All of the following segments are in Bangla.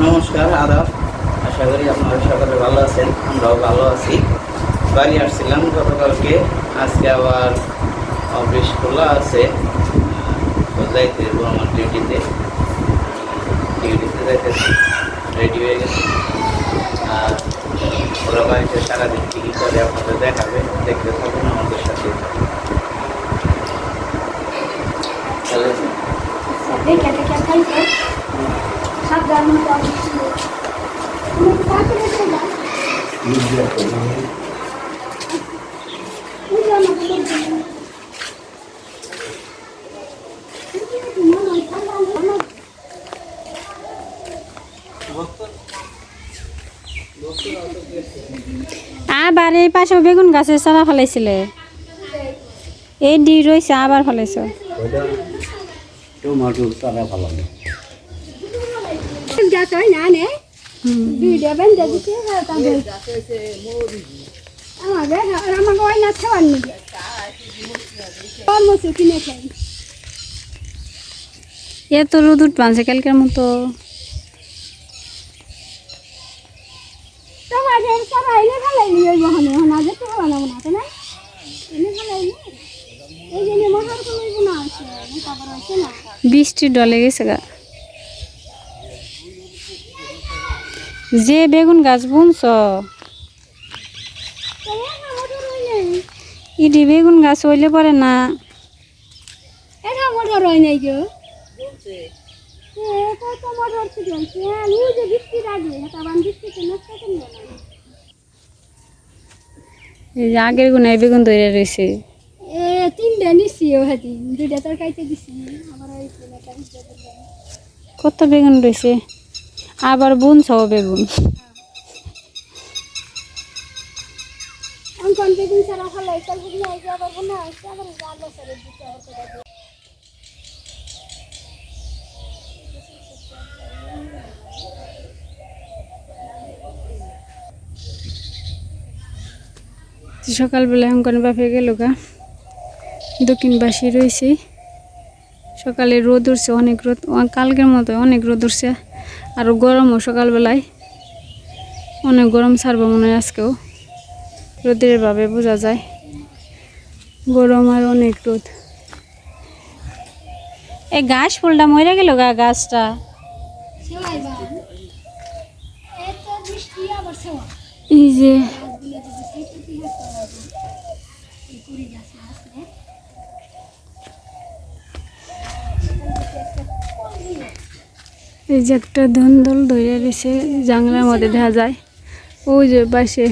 নমস্কার, আদাব। আশা করি আপনারা সকলে ভালো আছেন, আমরাও ভালো আছি। বাড়ি আসছিলাম গতকালকে, আজকে আবার অফিস খোলা আছে। যাইতে দেবো আমার ডিউটিতে ডিউটিতে যাইতেছি রেডি হয়ে গেছি। আর ওরা বাড়িতে সারাদিন কী কী করে আপনাদের দেখাবে, দেখতে থাকুন আমাদের সাথে। তাহলে আবার এই পাশে বেগুন গাছের চারা ফেলাইছিলে। এই দি রয়েছে আবার ফেলাইছ। টমাটো চারা ফেলানো। গাছ এ তো রোদ উঠ কালকের মতো। তোমাদের সবাই এনে ফেলাইলি ওই বহনে হনা যে তো হনা মনে আছে না এনে ফেলাইলি এই জন্য মশার কোনো ইয়ে না আছে তারপর আছে না বৃষ্টি ডলে গেছে গা যে বেগুন গাছ বুনছ হয় ইডি বেগুন গাছ হইলে পরে না। মোটর হয় নাই কেউ কত মোটর ছিল। নিউজে বৃষ্টি রাখবে তারপর বৃষ্টিতে নষ্ট করবে না। এই যে আগের গুনায় বেগুন ধরে রয়েছে এ তিনটা দুইটা তরকারিতে দিছি। কত বেগুন রয়েছে আবার বেগুন। বেগুন বেগুন বোনা দিতে হবে। সকালবেলা অঙ্কন বাপে গেল গা? দক্ষিণ বাসি রয়েছে। সকালে রোদ উঠছে অনেক রোদ কালকের মতো অনেক রোদ উঠছে। আর গরমও সকালবেলায়। অনেক গরম ছাড়বো মনে হয় আজকেও। রোদের ভাবে বোঝা যায়। গরম আর অনেক রোদ। এই গাছ ফুলটা মরে গেল গা গাছটা। এই যে গাছগুলো যদি সেই প্রতি হাত করা যায়। এই কুড়ি গাছ আসলে এই যে একটা ধন্দল ধরে রয়েছে জাংলার মধ্যে দেখা যায়। ওই যে পাশে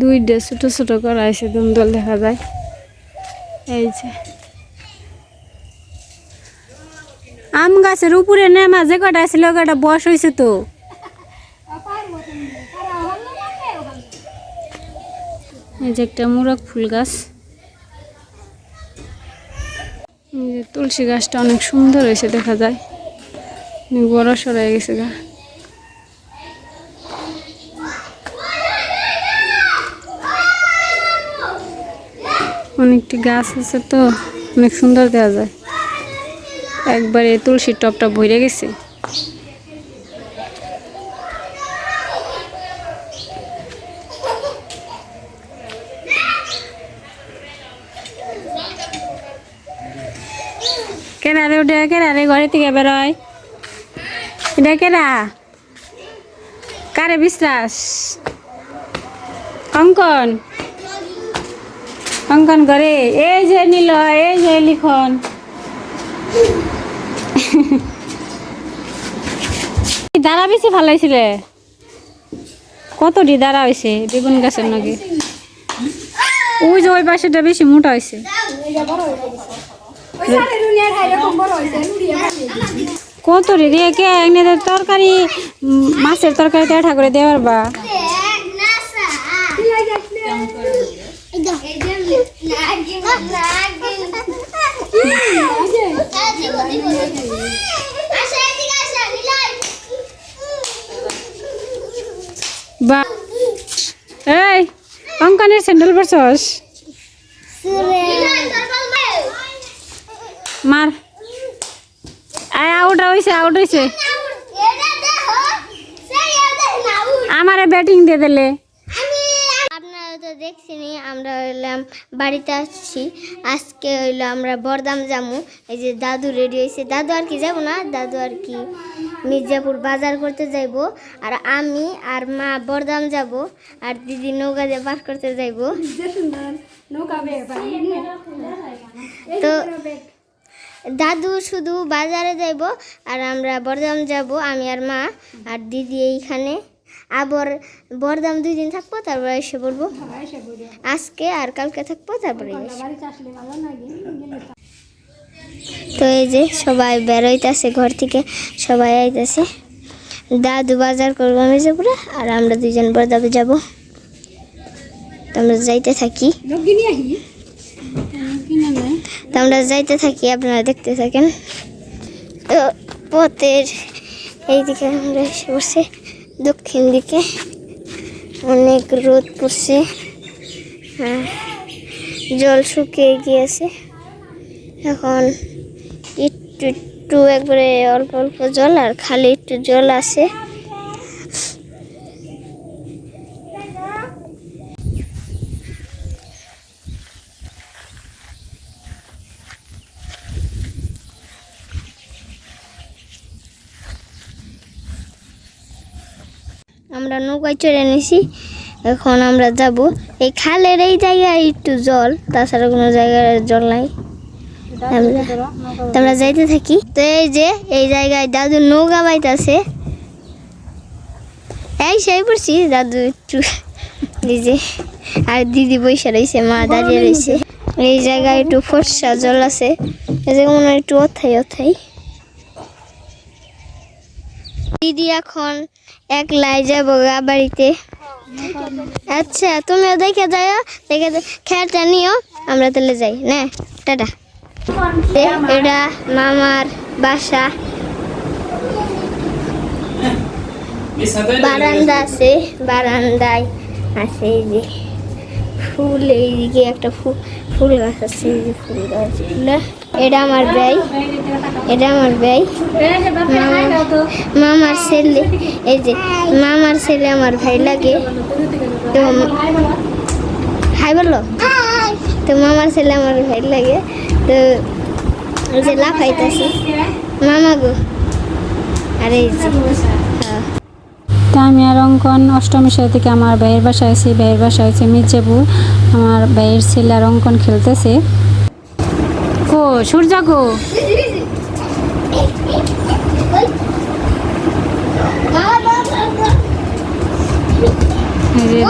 দুইটা ছোট ছোট করা আছে ধন্দল দেখা যায়। এই যে। আম গাছের উপরে নেমা যে কটা ছিল কটা বস হয়েছে তো। এই যে একটা মুরগ ফুল গাছ। তুলসী গাছটা অনেক সুন্দর হয়েছে দেখা যায়। বড় সরাই গেছে গা অনেকটি গাছ আছে তো, অনেক সুন্দর দেখা যায়। একবারে তুলসীর টপটা ভরে গেছে। কেনা রে ওটা কেনা রে ঘরে থেকে বেরোয় এটা কারে বিশ্বাস? অঙ্কন? অঙ্কন করে এই যে নিল, এই যে লিখন। দাঁড়া বেশি ভালো হয়েছিলে? কতটি দাঁড়া হয়েছে বেগুন গাছের নাকি ওই যে ওই পাশেটা বেশি মোটা হয়েছে। এটা বড় হয়ে গেছে ওই সাড়ে রুনিয়ার হাই রকম বড় হয়েছে রুড়িয়ে ফাটিয়ে দিয়েছে কত রে রে কে এনে তরকারি মাছের তরকারি দেখা করে দেওয়ার বা। বা। এই অঙ্কনের স্যান্ডেল পরছস? আয় আউট হইছে আমারে ব্যাটিং দিয়ে দিলে। আপনারা তো দেখছেনই আমরা হইলাম বাড়িতে আসছি। আজকে হইল আমরা বরদাম যামু। এই যে দাদু রেডি হয়েছে দাদু আর কি যাব না? দাদু আর কি মির্জাপুর বাজার করতে যাইব। আর আমি আর মা বরদাম যাব। আর দিদি নৌকা দিয়ে পার করতে যাইব। তো দাদু শুধু বাজারে যাইব আর আমরা বরদাম যাব আমি আর মা আর দিদি এইখানে। আবার বরদাম দুই দিন থাকব তারপর এসে বলব আজকে আর কালকে থাকব তারপরে তো এই যে সবাই বেরোইতেছে ঘর থেকে সবাই আইতেছে। দাদু বাজার করব মির্জাপুরে আর আমরা দুইজন বরদামে যাব। তো আমরা যাইতে থাকি। তো আমরা যাইতে থাকি, আপনারা দেখতে থাকেন। তো পথের এই দিকে আমরা এসে পড়ছে, দক্ষিণ দিকে। অনেক রোদ পড়ছে হ্যাঁ জল শুকিয়ে গিয়েছে। এখন একটু একটু একবারে অল্প অল্প জল, আর খালি একটু জল আছে আমরা নৌকায় চড়ে নিছি এখন আমরা যাব এই খালের এই জায়গায় একটু জল তাছাড়া কোনো জায়গায় জল নাই। আমরা আমরা যাইতে থাকি। তো এই যে এই জায়গায় দাদু নৌকা বাইতেছে। এই সেই পড়ছি দাদু একটু যে আর দিদি বসে রয়েছে মা দাঁড়িয়ে রয়েছে এই জায়গায় একটু ফর্সা জল আছে। এই জায়গায় মনে হয় একটু অথাই অথাই দিদি এখন একলাই যাব গা বাড়িতে। আচ্ছা তুমিও দেখে যাও দেখে খেয়ালটা নিও, আমরা তাহলে যাই, না? টাটা। এটা মামার বাসা। বারান্দা আছে, বারান্দায় আছে এই যে ফুল, এইদিকে একটা ফুল ফুল গাছ আছে, এই যে ফুল গাছ। এটা আমার ব্যয় এটা আমার ব্যয় মামার ছেলে। এই যে, মামার ছেলে আমার ভাই লাগে। তো হাই বলল তো মামার ছেলে আমার ভাই লাগে। তো যে লাফাইতেছে। মামা গো। আর এই যে। আমি আর অঙ্কন অষ্টমী সাল থেকে আমার ভাইয়ের বাসায় আছি। বাইয়ের বাসা হয়েছে মির্জাপুর। আমার ভাইয়ের ছেলে আর অঙ্কন খেলতেছে। কো সূর্য গো।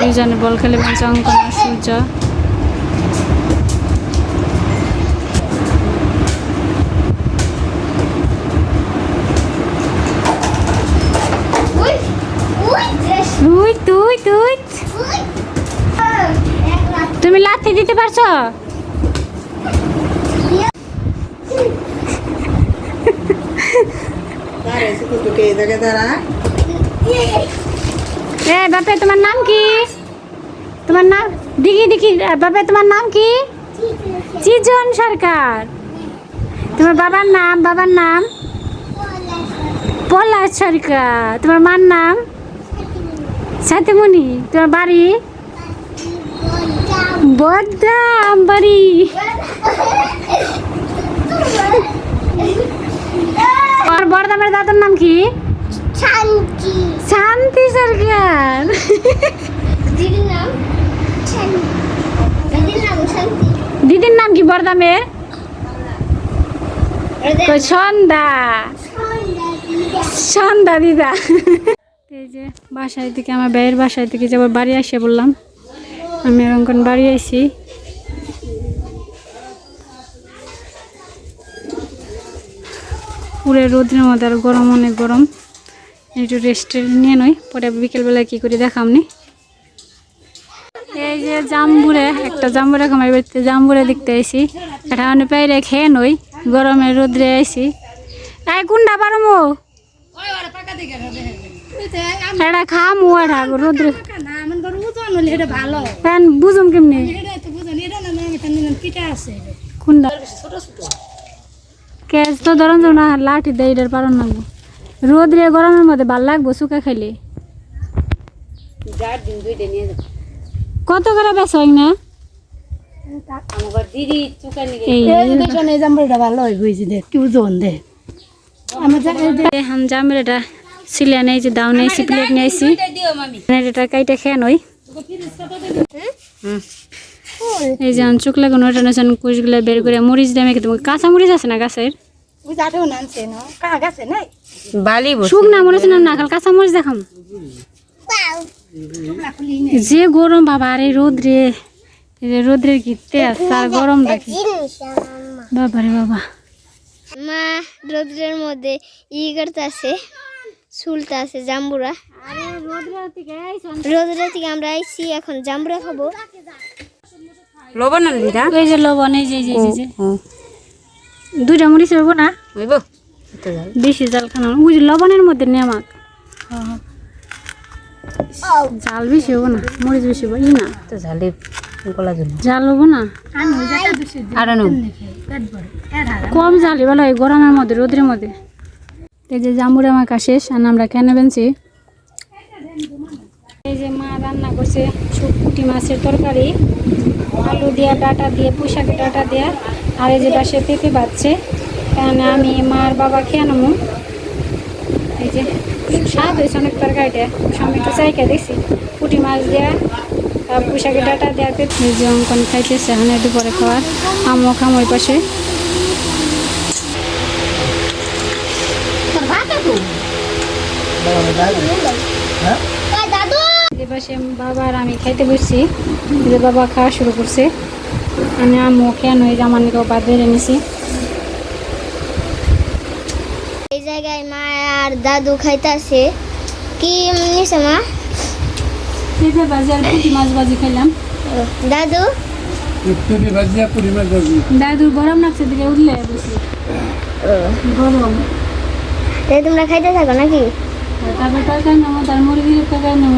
দুজনে বল খেলে বলছে অঙ্কন আর সূর্য তুই তুই তুই দিতে পারছ? বাপে, তোমার নাম কি? তোমার নাম, দিঘি দিঘি বাপে, তোমার নাম কি? চিজন সরকার। তোমার বাবার নাম বাবার নাম? পলাশ সরকার। তোমার মার নাম? সাথেমণি। তোমার বাড়ি? বদাম বাড়ি আর বড়দামের দাদার নাম কি? শান্তি। শান্তি সরকার। দিদির নাম দিদির কি বড়দামের? কই সন্ধ্যা। সন্ধ্যা দিদা। এই যে বাসায় থেকে আমার ভাইয়ের বাসায় থেকে যাবার বাড়ি আসে বললাম। আমি এরকম বাড়ি আইছি। পুরো রোদ্রের মধ্যে আর গরম অনেক গরম। একটু রেস্ট নিয়ে নই পরে বিকেলবেলায় কী করে দেখামনি এই যে জাম্বুরে একটা জাম্বুরে খামার বাড়িতে জাম্বুরে দেখতে আইছি। এটা মানে পাইরে খেয়ে নই গরমে রোদ্রে আইছি। এই কুন্ডা পারমো এটা খামু এটা রোদ্রে ফ্যান বুঝুম কেমনি? ক্যাচ তো ধরন যাও না লাঠি দেয় এটার পারন লাগবো। রোদ্রে গরমের মধ্যে ভালো লাগবো শুকা খাইলে? যার দিন দুইটা নিয়ে যাব কত করে বেচ হয় না? আমার দিদি হয়ে এটা সিলিয়া নেই যে দাও নেই প্লেট মামি। এটা কাইটা খেয়ে নই। এই যে চুক লাগানো ওটা নেছেন কুচগুলো বের করে মরিচ দিয়ে মেখে দেবো কাঁচা মরিচ আছে না গাছের? ওই যাটেও নানছে না। কা গাছে নাই? বালি শুক না মরিচ না না খাল কাঁচা মরিচ দেখাম। যে গরম বাবা আরে রোদ রে রোদ্রের গিতে আছে আর গরম দেখে। বাবা রে বাবা। মা রোদ্রের মধ্যে ই করতে আছে চুলটা আছে জাম্বুরা। রোদ্রের থেকে আমরা আইছি এখন জাম্বুরা খাব। লবণ আনবি না? এই যে লবণ এই যে এই যে, দুইটা মরিচ হইব না? হইব। বেশি জাল খানো। ওই যে লবণের মধ্যে নেমাক। জাল বেশি হব না মরিচ বেশি হব ই না। তো ঝালে গলা জল জাল হব না? আর কম জালি ভালো গরমের মধ্যে রোদের মধ্যে। এই যে জাম্বুরা মাখা শেষ, আর আমরা কেন বেনছি? এই যে মা রান্না করছে পুঁটি মাছের তরকারি, আলু দিয়া ডাটা দিয়ে পুঁশাকের ডাটা দেয়া, আর এই যে পাশে পেঁপে বাচ্ছে কেন আমি মার বাবা খেয়ে নেব। এই যে স্বাদ হয়েছে অনেক তরকারিটা সামনে একটু চাইকা দেখছি। পুঁটি মাছ দেয়া, আর পুঁশাকের ডাটা দেওয়া পেঁপে যে অঙ্কন খাইতেছে, এখানে দুপুরে খাওয়ার। আমও খাম ওই পাশে। দাদু যে বাবা আর আমি খাইতে বসছি। যে বাবা খাওয়া শুরু করছে। আমি আম্মু কেন এই জামান নিকেও বাদ বেড়ে নিছি। এই জায়গায় মা আর দাদু খাইতেছে। কি নিছে মা? পেঁপে ভাজি আর পুঁটি মাছ ভাজি খাইলাম। দাদু? পেঁপে ভাজি আর পুরি মাছ ভাজি। দাদুর গরম লাগছে দিকে উঠলে বসি। গরম। তাই তোমরা খাইতে থাকো নাকি? তারপর তরকারি নেব তার মুরগির তরকারি নেব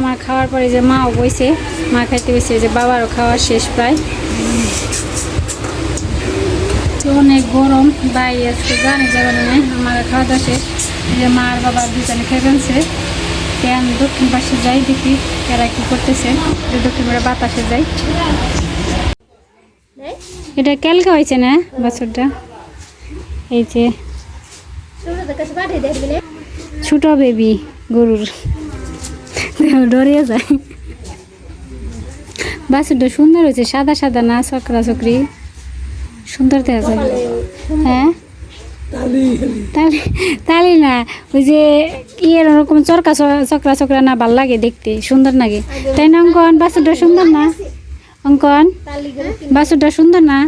আমার খাওয়ার পরে যে মাও বইছে মা খাইতে বসে যে বাবারও খাওয়া শেষ প্রায়। অনেক গরম বাই আজকে জানি যাবে না আমার খাওয়া দাওয়া শেষ। যে মা আর বাবার দুজনে খেয়ে ফেলছে। কেন দক্ষিণ পাশে যাই দেখি এরা কি করতেছে? যে দক্ষিণ পাশে বাতাসে যাই। এটা ক্যালকা হয়েছে না বাছরটা? এই যে ছোট বেবি গরুর। ডরিয়ে যায়। বাছুরটা সুন্দর হয়েছে, সাদা সাদা না, চকরা চকরি। সুন্দর দেখা যায়। হ্যাঁ? তালি না, ওই যে ইয়ের ওরকম চরকা চকরা চকরা না, ভালো লাগে দেখতে, সুন্দর লাগে। তাই না, অঙ্কন? বাছুরটা সুন্দর না? অঙ্কন? বাছুরটা সুন্দর না?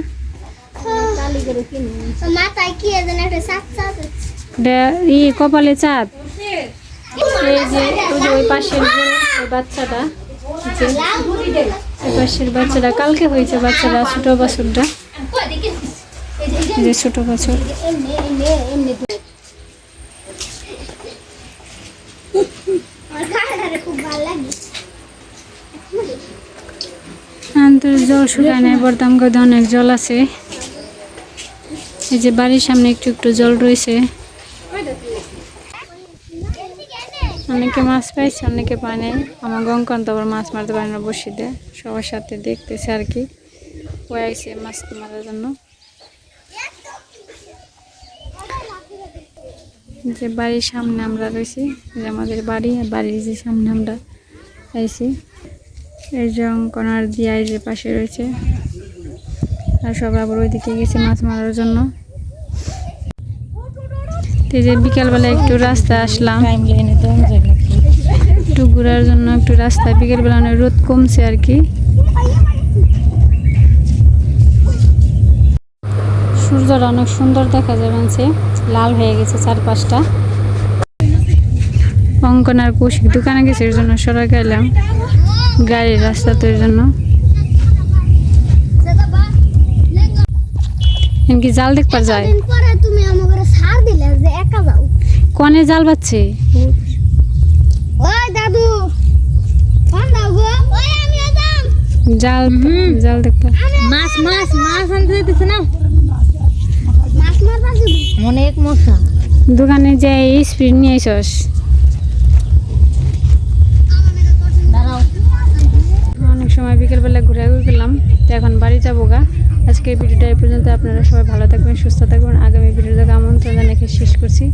ই কপালে চাঁদ। এই যে, ওই পাশের বাচ্চাটা। পাশের বাচ্চাটা, কালকে বাচ্চাটা ছোট যে ছোট তো জল শুকায় নাই বর্তাম গদে অনেক জল আছে। এই যে বাড়ির সামনে একটু একটু জল রয়েছে। অনেকে মাছ পাইছে, অনেকে পায় নাই। আমার গঙ্কন তো আবার মাছ মারতে পারে না বসে দেয় সবার সাথে দেখতেছে আর কি। আইসে মাছ মারার জন্য? যে বাড়ির সামনে আমরা রয়েছি, যে আমাদের বাড়ি বাড়ির যে সামনে আমরা আইছি, এই যে অঙ্কন আর দিয়া এই যে পাশে রয়েছে, আর সবাই আবার ওইদিকে গেছে মাছ মারার জন্য। যে বিকালবেলা একটু রাস্তা আসলাম। একটু ঘোরার জন্য একটু রাস্তা বিকেলবেলা অনেক রোদ কমছে আর কি। সূর্যটা অনেক সুন্দর দেখা যাচ্ছে লাল হয়ে গেছে চারপাশটা। অঙ্কন আর কৌশিক দোকানে গেছে এর জন্য সরাই গেলাম গাড়ির রাস্তা তো এর জন্য। এমনকি জাল দেখবার যায়? সার কনে জাল বাচ্ছে জাল হুম জাল দেখতে। মাছ মাছ মাছ আনতে দিতেছে না? মাছ মারবা অনেক মশা। দোকানে যাই স্পিড নিয়ে আসস। অনেক সময় বিকেলবেলা ঘুরে গেলাম তো এখন বাড়ি যাব গা। আজকে ভিডিওটা এই পর্যন্ত আপনারা সবাই ভালো থাকবেন সুস্থ থাকবেন। আগামী ভিডিও থেকে আমন্ত্রণ জানাকে শেষ করছি।